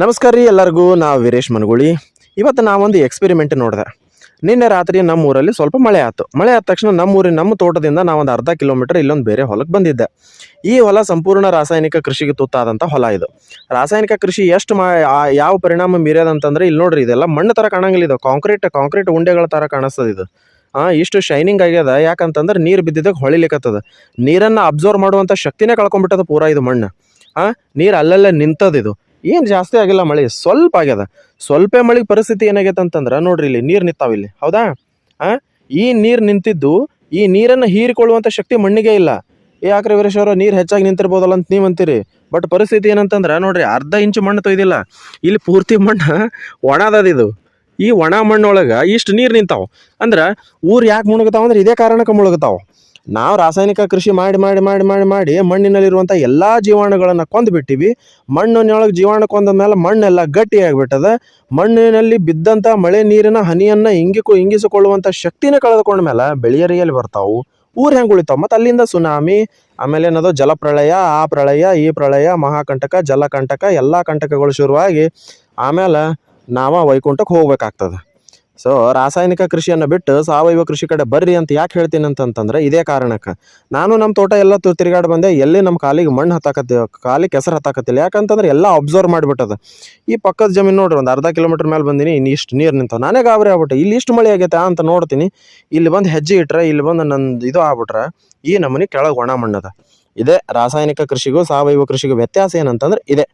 ನಮಸ್ಕಾರ ರೀ ಎಲ್ಲರಿಗೂ, ನಾವು ವೀರೇಶ್ ಮನಗುಳಿ. ಇವತ್ತು ನಾವೊಂದು ಎಕ್ಸ್ಪೆರಿಮೆಂಟ್ ನೋಡಿದೆ. ನಿನ್ನೆ ರಾತ್ರಿ ನಮ್ಮ ಊರಲ್ಲಿ ಸ್ವಲ್ಪ ಮಳೆ ಆಯಿತು. ಮಳೆ ಆದ ತಕ್ಷಣ ನಮ್ಮ ಊರಿನ ನಮ್ಮ ತೋಟದಿಂದ ನಾವೊಂದು ಅರ್ಧ ಕಿಲೋಮೀಟರ್ ಇಲ್ಲೊಂದು ಬೇರೆ ಹೊಲಕ್ಕೆ ಬಂದಿದ್ದೆ. ಈ ಹೊಲ ಸಂಪೂರ್ಣ ರಾಸಾಯನಿಕ ಕೃಷಿಗೆ ತುತ್ತಾದಂಥ ಹೊಲ ಇದು. ರಾಸಾಯನಿಕ ಕೃಷಿ ಎಷ್ಟು ಮಾ ಯಾವ ಪರಿಣಾಮ ಮೀರ್ಯದಂತಂದರೆ ಇಲ್ಲಿ ನೋಡ್ರಿ ಇದೆಲ್ಲ ಮಣ್ಣು ಥರ ಕಾಣಂಗಿಲ್ಲ ಇದು. ಕಾಂಕ್ರೀಟ್ ಕಾಂಕ್ರೀಟ್ ಉಂಡೆಗಳ ಥರ ಕಾಣಿಸ್ತದೆ ಇದು ಆ, ಇಷ್ಟು ಶೈನಿಂಗ್ ಆಗ್ಯದ. ಯಾಕಂತಂದ್ರೆ ನೀರು ಬಿದ್ದಿದ್ದಕ್ಕೆ ಹೊಳಿಲಿಕತ್ತದ ನೀರನ್ನು ಅಬ್ಸರ್ವ್ ಮಾಡುವಂಥ ಶಕ್ತಿನೇ ಕಳ್ಕೊಂಡ್ಬಿಟ್ಟದ ಪೂರಾ ಇದು ಮಣ್ಣು. ಆ, ನೀರು ಅಲ್ಲಲ್ಲೇ ನಿಂತದ ಇದು ಏನು ಜಾಸ್ತಿ ಆಗಿಲ್ಲ ಮಳೆ, ಸ್ವಲ್ಪ ಆಗ್ಯದ. ಸ್ವಲ್ಪ ಮಳೆ ಪರಿಸ್ಥಿತಿ ಏನಾಗೈತೆ ಅಂತಂದ್ರೆ, ನೋಡ್ರಿ ಇಲ್ಲಿ, ನೀರು ನಿಂತಾವ ಇಲ್ಲಿ. ಹೌದಾ? ಆ? ಈ ನೀರು ನಿಂತಿದ್ದು, ಈ ನೀರನ್ನು ಹೀರಿಕೊಳ್ಳುವಂಥ ಶಕ್ತಿ ಮಣ್ಣಿಗೆ ಇಲ್ಲ. ಏ ವೀರೇಶ್ ವೀರೇಶ್ವರ, ನೀರು ಹೆಚ್ಚಾಗಿ ನಿಂತಿರ್ಬೋದಲ್ಲ ಅಂತ ನೀವು ಅಂತೀರಿ. ಬಟ್ ಪರಿಸ್ಥಿತಿ ಏನಂತಂದ್ರೆ, ನೋಡ್ರಿ, ಅರ್ಧ ಇಂಚು ಮಣ್ಣು ತೊಯ್ದಿಲ್ಲ. ಇಲ್ಲಿ ಪೂರ್ತಿ ಮಣ್ಣು ಒಣದದ ಇದು. ಈ ಒಣ ಮಣ್ಣೊಳಗೆ ಇಷ್ಟು ನೀರು ನಿಂತಾವ. ಅಂದ್ರೆ ಊರು ಯಾಕೆ ಮುಳುಗತಾವ? ಅಂದ್ರೆ ಇದೇ ಕಾರಣಕ್ಕೆ ಮುಳುಗ್ತಾವ. ನಾವು ರಾಸಾಯನಿಕ ಕೃಷಿ ಮಾಡಿ ಮಾಡಿ ಮಾಡಿ ಮಾಡಿ ಮಾಡಿ ಮಣ್ಣಿನಲ್ಲಿರುವಂಥ ಎಲ್ಲ ಜೀವಾಣುಗಳನ್ನು ಕೊಂದು ಬಿಟ್ಟಿವಿ. ಮಣ್ಣಿನೊಳಗೆ ಜೀವಾಣು ಕೊಂದ ಮೇಲೆ ಮಣ್ಣೆಲ್ಲ ಗಟ್ಟಿಯಾಗಿಬಿಟ್ಟದ ಮಣ್ಣಿನಲ್ಲಿ ಬಿದ್ದಂಥ ಮಳೆ ನೀರಿನ ಹನಿಯನ್ನು ಇಂಗಿಕೊ ಇಂಗಿಸಿಕೊಳ್ಳುವಂಥ ಶಕ್ತಿನ ಕಳೆದುಕೊಂಡ ಮೇಲೆ ಬೆಳೆಯರಿಯಲ್ಲಿ ಬರ್ತಾವು. ಊರು ಹೆಂಗೆ ಉಳಿತಾವ? ಮತ್ತು ಅಲ್ಲಿಂದ ಸುನಾಮಿ, ಆಮೇಲೆ ಏನದು ಜಲಪ್ರಳಯ, ಆ ಪ್ರಳಯ, ಈ ಪ್ರಳಯ, ಮಹಾಕಂಟಕ, ಜಲಕಂಟಕ, ಎಲ್ಲ ಕಂಟಕಗಳು ಶುರುವಾಗಿ ಆಮೇಲೆ ನಾವ ವೈಕುಂಠಕ್ಕೆ ಹೋಗ್ಬೇಕಾಗ್ತದೆ. ಸೊ ರಾಸಾಯನಿಕ ಕೃಷಿಯನ್ನು ಬಿಟ್ಟು ಸಾವಯವ ಕೃಷಿ ಕಡೆ ಬರ್ರಿ ಅಂತ ಯಾಕೆ ಹೇಳ್ತೀನಿ ಅಂತಂತಂದ್ರೆ ಇದೇ ಕಾರಣಕ್ಕೆ. ನಾನು ನಮ್ಮ ತೋಟ ಎಲ್ಲ ತಿರ್ಗಾಡ್ ಬಂದೆ, ಎಲ್ಲಿ ನಮ್ಮ ಕಾಲಿಗೆ ಮಣ್ಣು ಹತ್ತಾಕತ್ತಿ ಕಾಲಿಗೆ ಕೆಸರು ಹತ್ತಾಕತ್ತಿಲ್ಲ. ಯಾಕಂತಂದ್ರೆ ಎಲ್ಲ ಅಬ್ಸರ್ವ್ ಮಾಡಿಬಿಟ್ಟದ. ಈ ಪಕ್ಕದ ಜಮೀನು ನೋಡ್ರಿ, ಒಂದು ಅರ್ಧ ಕಿಲೋಮೀಟರ್ ಮೇಲೆ ಬಂದಿನಿ ಇನ್ನು ಇಷ್ಟು ನೀರು ನಿಂತ. ನಾನೇ ಗಾಬರಿ ಆಗ್ಬಿಟ್ಟೆ. ಇಲ್ಲಿ ಇಷ್ಟು ಮಳೆ ಆಗೈತೆ ಅಂತ ನೋಡ್ತೀನಿ. ಇಲ್ಲಿ ಬಂದು ಹೆಜ್ಜೆ ಇಟ್ರೆ, ಇಲ್ಲಿ ಬಂದು ನಂದು ಇದು ಆಗ್ಬಿಟ್ರೆ, ಈ ನಮ್ಮನೆ ಕೆಳಗೆ ಒಣ ಮಣ್ಣದ. ಇದೇ ರಾಸಾಯನಿಕ ಕೃಷಿಗೂ ಸಾವಯವ ಕೃಷಿಗೂ ವ್ಯತ್ಯಾಸ ಏನಂತಂದ್ರೆ ಇದೆ.